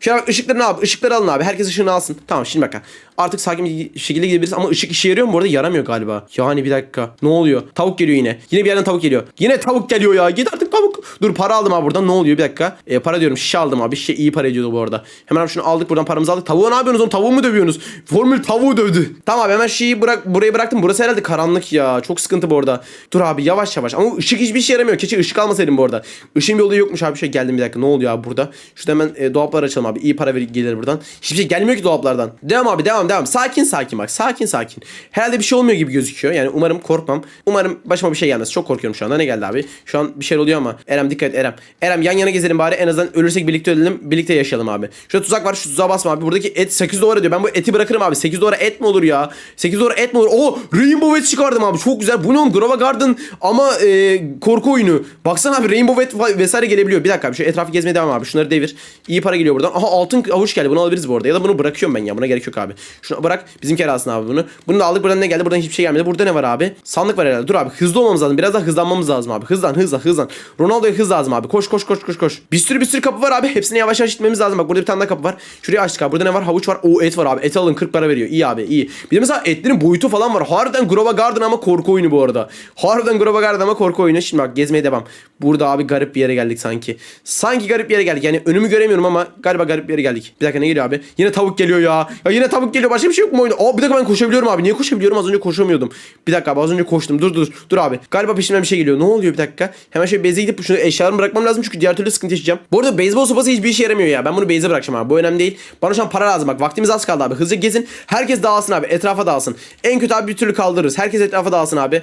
Şöyle bak ışıkları ne abi? Işıkları alın abi. Herkes ışığını alsın. Tamam şimdi bakın. Artık sakin bir şekilde gidebiliriz ama ışık işe yarıyor mu? Bu arada yaramıyor galiba. Yani bir dakika. Ne oluyor? Tavuk geliyor yine. Yine bir yerden tavuk geliyor. Yine tavuk geliyor ya. Git artık tavuk. Dur para aldım abi buradan. Ne oluyor? Bir dakika. E, para diyorum. Şişe aldım abi. Şişe iyi para ediyordu bu arada. Hemen abi şunu aldık buradan paramızı aldık. Tavuğa ne yapıyorsunuz oğlum? Tavuğu mu dövüyorsunuz? Formül tavuğu dövdü. Tamam abi hemen şeyi bırak burayı bıraktım. Burası herhalde karanlık ya. Çok sıkıntı bu arada. Dur abi yavaş yavaş. Ama ışık hiçbir şey yaramıyor. Keşke ışık almasaydım bu arada. Işığın bir olayı yokmuş abi. Şey geldim bir dakika. Ne oluyor abi burada? Şurada hemen e, dolaplar açalım abi. İyi para gelir buradan. Hiçbir şey gelmiyor ki dolaplardan. Devam abi devam devam. Sakin sakin bak. Sakin sakin. Herhalde bir şey olmuyor gibi gözüküyor. Yani umarım korkmam. Umarım başıma bir şey gelmez. Çok korkuyorum şu anda. Ne geldi abi? Şu an bir şey oluyor ama. Erem dikkat et Erem. Erem yan yana gezelim bari. En azından ölürsek birlikte ölelim. Birlikte yaşayalım abi. Şurada tuzak var. Şu tuzağa basma abi. Buradaki et 8 dolar diyor. Ben bu eti bırakırım abi. 8 dolara et mi olur ya? 8 dolara et mi olur? Oo Rainbow et çıkardım abi. Çok güzel. Bu ne oğlum? Grova Garden ama e, korku oyunu. Baksana abi Rainbow et vesaire gelebiliyor. Bir dakika abi. Şu etrafı gezmeye devam abi. Şunları devir. İyi para geliyor buradan. Aha altın avuç geldi. Bunu alabiliriz bu arada. Ya da bunu bırakıyorum ben ya. Buna gerek yok abi. Şunu bırak. Bizimki alsın abi bunu. Bunu da aldık. Buradan ne geldi? Buradan hiçbir şey gelmedi. Burada ne var abi? Sandık var herhalde. Dur abi. Hızlı olmamız lazım. Biraz daha hızlanmamız lazım abi. Hızlan hızlan hızlan. Ronaldo'ya hız lazım abi. Koş koş koş koş koş. Bir sürü bir sürü kapı var abi. Hepsini yavaş yavaş gitmemiz lazım. Bak burada bir tane daha kapı var. Şurayı açtık abi. Burada ne var? Havuç var. O et var abi. Et alın 40 para veriyor. İyi abi iyi. Bir de mesela etlerin boyutu falan var. Harbiden Grova Garden ama korku oyunu bu arada. Harbiden Grova Garden ama korku oyunu. Şimdi bak gezmeye devam. Burada abi garip bir yere geldik sanki. Sanki garip bir yere geldik. Yani önümü göremiyorum ama galiba garip bir yere geldik. Bir dakika ne geliyor abi? Yine tavuk geliyor ya. Ya yine tavuk geliyor. Başka bir şey yok mu oyunda? Aa bir dakika ben koşabiliyorum abi. Niye koşabiliyorum? Az önce koşamıyordum. Bir dakika abi az önce koştum. Dur dur. Dur abi. Galiba peşimden bir şey geliyor. Ne oluyor bir dakika? Hemen şöyle base'e gidip şunu eşyalarımı bırakmam lazım çünkü diğer türlü sıkıntı yaşayacağım. Bu arada beyzbol sopası hiçbir işe yaramıyor ya. Ben bunu base'e bırakacağım abi. Bu önemli değil. Bana şu an para lazım bak. Vaktimiz az kaldı abi. Hızlıca gezin. Herkes dağılsın abi. Etrafa dağılsın. En kötü abi bir türlü kaldırırız. Herkes etrafa dağılsın abi.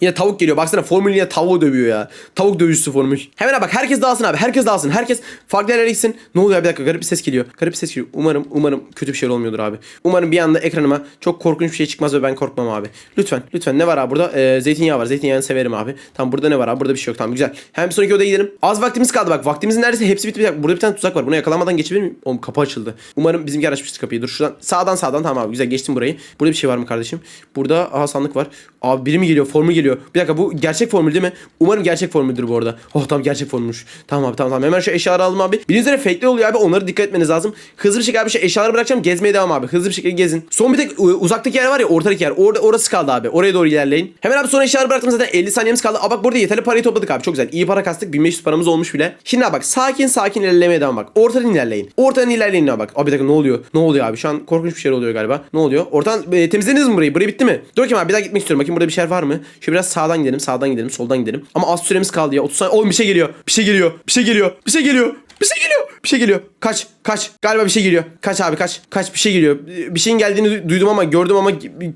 Yine tavuk geliyor. Baksana formül yine tavuğu dövüyor ya. Tavuk dövüşçüsü formül. Hemen bak herkes dağılsın abi. Herkes dağılsın. Herkes farklı yerlere gitsin. Ne oluyor bir dakika garip bir ses geliyor. Garip bir ses geliyor. Umarım umarım kötü bir şey olmuyordur abi. Umarım bir anda ekranıma çok korkunç bir şey çıkmaz ve ben korkmam abi. Lütfen lütfen ne var abi burada? Ee, zeytinyağı var. Zeytinyağını severim abi. Tamam burada ne var abi? Burada bir şey yok. Tamam güzel. Hemen bir sonraki odaya gidelim. Az vaktimiz kaldı bak. Vaktimizin neredeyse hepsi bitti. Burada bir tane tuzak var. Buna yakalanmadan geçebilir miyim? Oğlum kapı açıldı. Umarım bizimki açmıştır kapıyı. Dur şuradan sağdan sağdan tamam abi. Güzel geçtim burayı. Burada bir şey var mı kardeşim? Burada aha sandık var. Abi biri mi geliyor? Formül geliyor. Bir dakika bu gerçek formül değil mi? Umarım gerçek formüldür bu arada. Oh tamam gerçek formülmüş. Tamam abi tamam tamam. Hemen şu eşyaları alalım abi. Bildiğiniz üzere fake'li oluyor abi. Onlara dikkat etmeniz lazım. Hızlı bir şekilde abi şu eşyaları bırakacağım. Gezmeye devam abi. Hızlı bir şekilde gezin. Son bir tek e, uzaktaki yer var ya ortadaki yer. Orada orası kaldı abi. Oraya doğru ilerleyin. Hemen abi son eşyaları bıraktım zaten 50 saniyemiz kaldı. Aa bak burada yeterli parayı topladık abi. Çok güzel. İyi para kastık. 1500 paramız olmuş bile. Şimdi abi bak sakin sakin ilerlemeye devam bak. Ortadan ilerleyin. Ortadan ilerleyin abi bak. Abi bir dakika ne oluyor? Ne oluyor abi? Şu an korkunç bir şey oluyor galiba. Ne oluyor? Ortadan e, temizlediniz mi burayı? Burayı bitti mi? Dur bakayım abi bir daha gitmek istiyorum. Bakayım burada bir şeyler var mı? Şöyle biraz sağdan gidelim. Sağdan gidelim. Soldan gidelim. Ama az süremiz kaldı ya. 30 saniye. Oğlum bir şey geliyor. Bir şey geliyor. Bir şey geliyor. Bir şey geliyor. Bir şey geliyor. Bir şey geliyor. Kaç. Kaç. Galiba bir şey geliyor. Kaç abi kaç. Kaç bir şey geliyor. Bir şeyin geldiğini du- duydum ama gördüm ama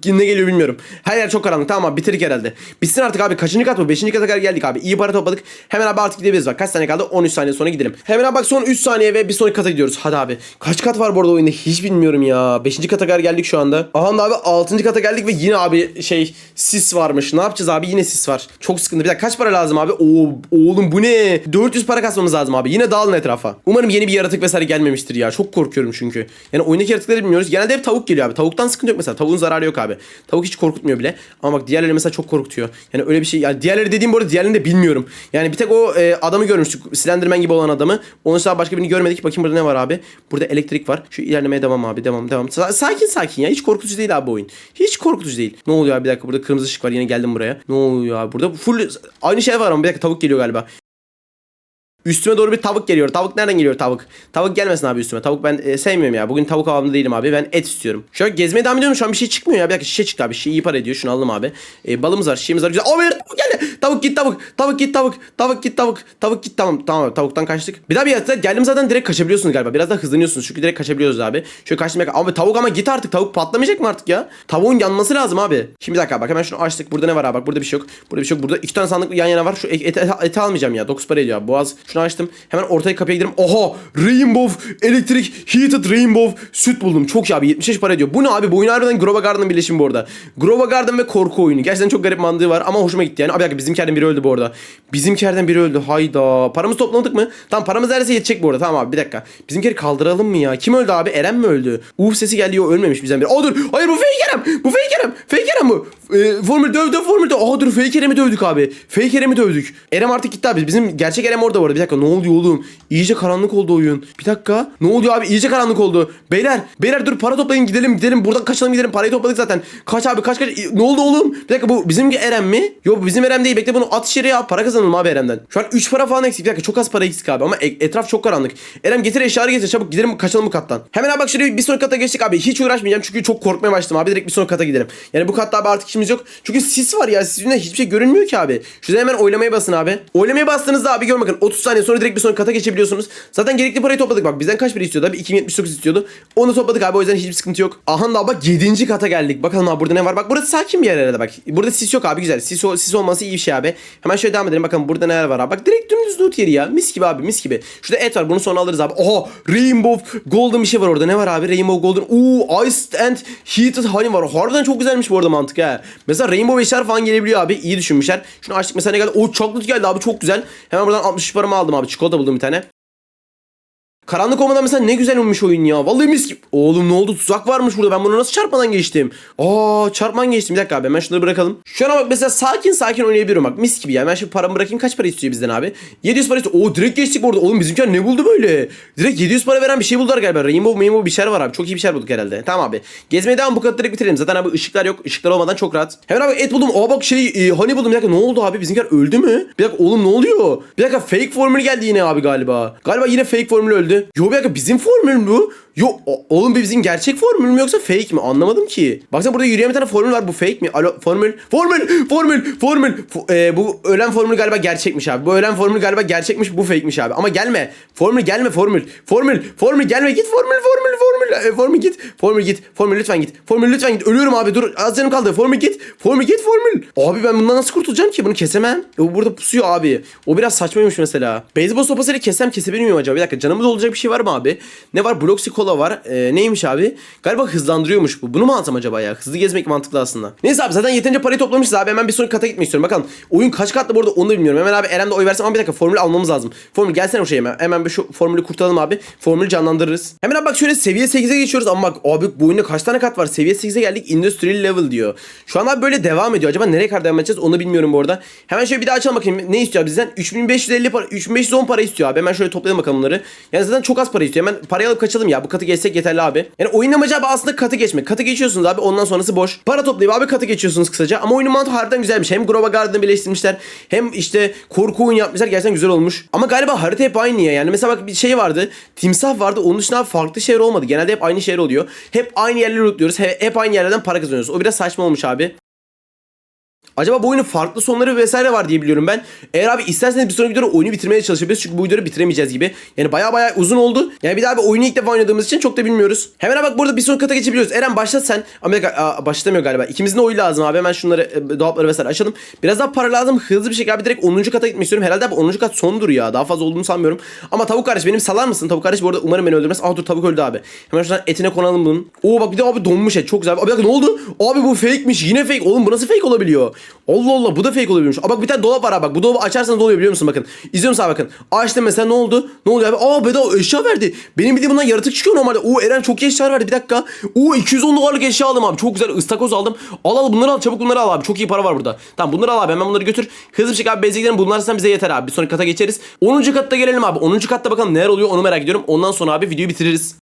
ne geliyor bilmiyorum. Her yer çok karanlık. Tamam abi bitirdik herhalde. Bitsin artık abi. Kaçıncı kat bu? Beşinci kata kadar geldik abi. İyi para topladık. Hemen abi artık gidebiliriz bak. Kaç saniye kaldı? 13 saniye sonra gidelim. Hemen abi bak son 3 saniye ve bir sonraki kata gidiyoruz. Hadi abi. Kaç kat var bu arada oyunda? Hiç bilmiyorum ya. Beşinci kata kadar geldik şu anda. Aha abi altıncı kata geldik ve yine abi şey sis varmış. Ne yapacağız abi? Yine sis var. Çok sıkıntı. Bir dakika kaç para lazım abi? Oo, oğlum bu ne? 400 para kasmamız lazım abi. Yine dağılın etrafa. Umarım yeni bir yaratık vesaire gelmemiştir ya. Çok korkuyorum çünkü. Yani oyundaki yaratıkları bilmiyoruz. Genelde hep tavuk geliyor abi. Tavuktan sıkıntı yok mesela. Tavuğun zararı yok abi. Tavuk hiç korkutmuyor bile. Ama bak diğerleri mesela çok korkutuyor. Yani öyle bir şey. Yani diğerleri dediğim bu arada diğerlerini de bilmiyorum. Yani bir tek o e, adamı görmüştük. Slenderman gibi olan adamı. Onun dışında başka birini görmedik. Bakayım burada ne var abi. Burada elektrik var. Şu ilerlemeye devam abi. Devam devam. Sa- sakin sakin ya. Hiç korkutucu değil abi oyun. Hiç korkutucu değil. Ne oluyor abi bir dakika. Burada kırmızı ışık var. Yine geldim buraya. Ne oluyor abi burada? Full aynı şey var ama bir dakika tavuk geliyor galiba. Üstüme doğru bir tavuk geliyor. Tavuk nereden geliyor tavuk? Tavuk gelmesin abi üstüme. Tavuk ben e, sevmiyorum ya. Bugün tavuk havamda değilim abi. Ben et istiyorum. Şöyle gezmeye devam ediyorum. Şu an bir şey çıkmıyor ya. Bir dakika şişe çıktı abi. Şişe iyi para ediyor. Şunu alalım abi. E, balımız var. Şişemiz var. Güzel. Oh tavuk geldi. Tavuk git tavuk. Tavuk git tavuk. Tavuk git tavuk. Tavuk git tamam. Tamam abi. Tavuktan kaçtık. Bir daha bir yaratıkla geldim zaten direkt kaçabiliyorsunuz galiba. Biraz daha hızlanıyorsunuz. Çünkü direkt kaçabiliyoruz abi. Şöyle kaçtım. Abi tavuk ama git artık. Tavuk patlamayacak mı artık ya? Tavuğun yanması lazım abi. Şimdi bir dakika bak hemen şunu açtık. Burada ne var abi? Bak burada bir şey yok. Burada bir şey yok. Burada iki tane sandık yan yana var. Şu eti, eti, eti almayacağım ya. 9 para ediyor abi. Boğaz Şunu açtım. Hemen ortaya kapıya gidelim. Oha! Rainbow Electric Heated Rainbow süt buldum. Çok iyi abi. 75 para ediyor. Bu ne abi? Bu oyun harbiden Grova Garden birleşimi bu arada. Grova Garden ve korku oyunu. Gerçekten çok garip mantığı var ama hoşuma gitti yani. Abi dakika bizimkilerden biri öldü bu arada. Bizimkilerden biri öldü. Hayda. Paramızı topladık mı? Tamam paramız neredeyse yetecek bu arada. Tamam abi bir dakika. Bizimkileri kaldıralım mı ya? Kim öldü abi? Eren mi öldü? Uf sesi geldi. Yok ölmemiş bizden biri. Aa dur. Hayır bu fake Eren. Bu fake Eren. Fake Eren bu. Ee, formül döv döv formül döv. Aa dur fake Eren'i dövdük abi. Fake Eren'i dövdük. Erem artık gitti abi. Bizim gerçek Erem orada bu. Bir dakika ne oluyor oğlum? İyice karanlık oldu oyun. Bir dakika. Ne oluyor abi? İyice karanlık oldu. Beyler. Beyler dur para toplayın gidelim gidelim. Buradan kaçalım gidelim. Parayı topladık zaten. Kaç abi kaç kaç. Ne oldu oğlum? Bir dakika bu bizim Eren mi? Yok bizim Eren değil. Bekle bunu at içeri ya. Para kazanalım abi Eren'den. Şu an 3 para falan eksik. Bir dakika çok az para eksik abi ama e- etraf çok karanlık. Eren getir eşyaları getir çabuk gidelim kaçalım bu kattan. Hemen abi bak şuraya bir sonraki kata geçtik abi. Hiç uğraşmayacağım çünkü çok korkmaya başladım abi. Direkt bir sonraki kata gidelim. Yani bu katta abi artık işimiz yok. Çünkü sis var ya. Sis hiçbir şey görünmüyor ki abi. Şurada hemen oylamaya basın abi. Oylamaya bastığınızda abi gör bakın 30 saniye sonra direkt bir sonraki kata geçebiliyorsunuz. Zaten gerekli parayı topladık bak. Bizden kaç para istiyordu abi? 2079 istiyordu. Onu topladık abi o yüzden hiçbir sıkıntı yok. Aha da bak 7. kata geldik. Bakalım abi burada ne var? Bak burası sakin bir yer herhalde bak. Burada sis yok abi güzel. Sis, sis olması iyi bir şey abi. Hemen şöyle devam edelim. Bakalım burada neler var abi. Bak direkt dümdüz loot yeri ya. Mis gibi abi mis gibi. Şurada et var. Bunu sonra alırız abi. Oha Rainbow Golden bir şey var orada. Ne var abi? Rainbow Golden. Uuu Iced and Heated Honey var. Harbiden çok güzelmiş bu arada mantık ha. Mesela Rainbow eşyalar falan gelebiliyor abi. İyi düşünmüşler. Şunu açtık mesela ne geldi? O chocolate geldi abi çok güzel. Hemen buradan 63 paramı aldım abi. Çikolata buldum bir tane. Karanlık olmadan mesela ne güzel olmuş oyun ya. Vallahi mis gibi. Oğlum ne oldu? Tuzak varmış burada. Ben bunu nasıl çarpmadan geçtim? Aa çarpman geçtim. Bir dakika abi. Hemen şunları bırakalım. Şu an bak mesela sakin sakin oynayabiliyorum bak. Mis gibi ya. Ben şimdi paramı bırakayım. Kaç para istiyor bizden abi? 700 para istiyor. Oo direkt geçtik bu arada. Oğlum bizimkiler ne buldu böyle? Direkt 700 para veren bir şey buldular galiba. Rainbow Rainbow bir şeyler var abi. Çok iyi bir şeyler bulduk herhalde. Tamam abi. Gezmeye devam bu kadar direkt bitirelim. Zaten abi ışıklar yok. Işıklar olmadan çok rahat. Hemen abi et buldum. Aa bak şey e, honey buldum. Bir dakika ne oldu abi? Bizimkiler öldü mü? Bir dakika oğlum ne oluyor? Bir dakika fake formül geldi yine abi galiba. Galiba yine fake formül öldü. Bir dakika bizim formül mü bu? Yo o- oğlum bir bizim gerçek formül mü yoksa fake mi? Anlamadım ki. Baksana burada yürüyen bir tane formül var. Bu fake mi? Alo formül. Formül. Formül. Formül. Fo- e, bu ölen formül galiba gerçekmiş abi. Bu ölen formül galiba gerçekmiş. Bu fake'miş abi. Ama gelme. Formül gelme formül. Formül. Formül gelme. Git formül formül formül. E, formül git. Formül git. Formül lütfen git. Formül lütfen git. Ölüyorum abi. Dur. Az canım kaldı. Formül git. Formül git formül. Abi ben bundan nasıl kurtulacağım ki? Bunu kesemem. E, bu burada pusuyor abi. O biraz saçmaymış mesela. Beyzbol sopasıyla kessem kesebilir miyim acaba? Bir dakika. Canımız olacak bir şey var mı abi? Ne var? Bloxy Cola var. E, neymiş abi? Galiba hızlandırıyormuş bu. Bunu mu alsam acaba ya? Hızlı gezmek mantıklı aslında. Neyse abi zaten yeterince parayı toplamışız abi. Hemen bir sonraki kata gitmek istiyorum. Bakalım. Oyun kaç katlı bu arada onu da bilmiyorum. Hemen abi Eren de oy versem ama bir dakika formül almamız lazım. Formül gelsene o şeye hemen. Hemen bir şu formülü kurtaralım abi. Formülü canlandırırız. Hemen abi bak şöyle seviye 8'e geçiyoruz ama bak abi bu oyunda kaç tane kat var? Seviye 8'e geldik. Industrial level diyor. Şu an abi böyle devam ediyor. Acaba nereye kadar devam edeceğiz onu bilmiyorum bu arada. Hemen şöyle bir daha açalım bakayım. Ne istiyor bizden? 3550 para, 3510 para istiyor abi. Hemen şöyle toplayalım bakalım bunları. Yani zaten çok az para istiyor. Hemen parayı alıp kaçalım ya. Bu katı geçsek yeterli abi. Yani oyunun amacı abi aslında katı geçmek. Katı geçiyorsunuz abi. Ondan sonrası boş. Para toplayıp abi katı geçiyorsunuz kısaca. Ama oyunun mantığı harbiden güzelmiş. Hem Grova Garden'ı birleştirmişler. Hem işte korku oyun yapmışlar. Gerçekten güzel olmuş. Ama galiba harita hep aynı ya. Yani mesela bak bir şey vardı. Timsah vardı. Onun dışında abi farklı şehir olmadı. Genelde hep aynı şehir oluyor. Hep aynı yerleri lootluyoruz. He- Hep aynı yerlerden para kazanıyoruz. O biraz saçma olmuş abi. Acaba bu oyunun farklı sonları vesaire var diye biliyorum ben. Eğer abi isterseniz bir sonraki videoda oyunu bitirmeye çalışabiliriz. Çünkü bu videoyu bitiremeyeceğiz gibi. Yani baya baya uzun oldu. Yani bir daha bir oyunu ilk defa oynadığımız için çok da bilmiyoruz. Hemen bak burada bir sonraki kata geçebiliyoruz. Eren başlat sen. Dakika, aa, başlatamıyor galiba. İkimizin de oyu lazım abi. Hemen şunları e, dolapları vesaire açalım. Biraz daha para lazım. Hızlı bir şekilde abi direkt 10. kata gitmek istiyorum. Herhalde abi 10. kat sondur ya. Daha fazla olduğunu sanmıyorum. Ama tavuk kardeş benim salar mısın? Tavuk kardeş bu arada umarım beni öldürmez. Aa dur tavuk öldü abi. Hemen şuradan etine konalım bunun. Oo bak bir de abi donmuş et. Çok güzel. Abi dakika ne oldu? Abi bu fake'miş. Yine fake. Oğlum bu nasıl fake olabiliyor? Allah Allah bu da fake olabiliyormuş. Aa bak bir tane dolap var abi bak. Bu dolabı açarsanız oluyor biliyor musun bakın. İzliyorum sana bakın. Açtım mesela ne oldu? Ne oluyor abi? Aa bedava eşya verdi. Benim bildiğim bundan yaratık çıkıyor normalde. Oo Eren çok iyi eşya verdi. Bir dakika. Oo 210 dolarlık eşya aldım abi. Çok güzel ıstakoz aldım. Al al bunları al. Çabuk bunları al abi. Çok iyi para var burada. Tamam bunları al abi. Hemen bunları götür. Hızlı bir şekilde abi beze gidelim. Bunlar sen bize yeter abi. Bir sonraki kata geçeriz. 10. katta gelelim abi. 10. katta bakalım neler oluyor onu merak ediyorum. Ondan sonra abi videoyu bitiririz.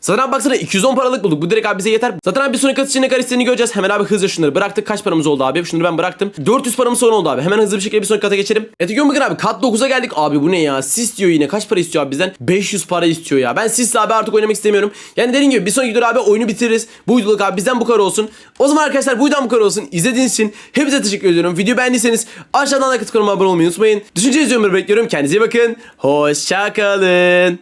Zaten abi baksana 210 paralık bulduk. Bu direkt abi bize yeter. Zaten abi bir sonraki katı için ne kadar istediğini göreceğiz. Hemen abi hızlıca şunları bıraktık. Kaç paramız oldu abi? Şunları ben bıraktım. 400 paramız sonra oldu abi. Hemen hızlı bir şekilde bir sonraki kata geçelim. Evet gün bakın abi kat 9'a geldik. Abi bu ne ya? Sis diyor yine. Kaç para istiyor abi bizden? 500 para istiyor ya. Ben Sis'le abi artık oynamak istemiyorum. Yani dediğim gibi bir sonraki videoda abi oyunu bitiririz. Bu videoluk abi bizden bu kadar olsun. O zaman arkadaşlar bu videodan bu kadar olsun. İzlediğiniz için hepinize teşekkür ediyorum. Video beğendiyseniz aşağıdan like atıp kanalıma abone olmayı unutmayın. Düşünce izliyorum bekliyorum. Kendinize iyi bakın. Hoşçakalın.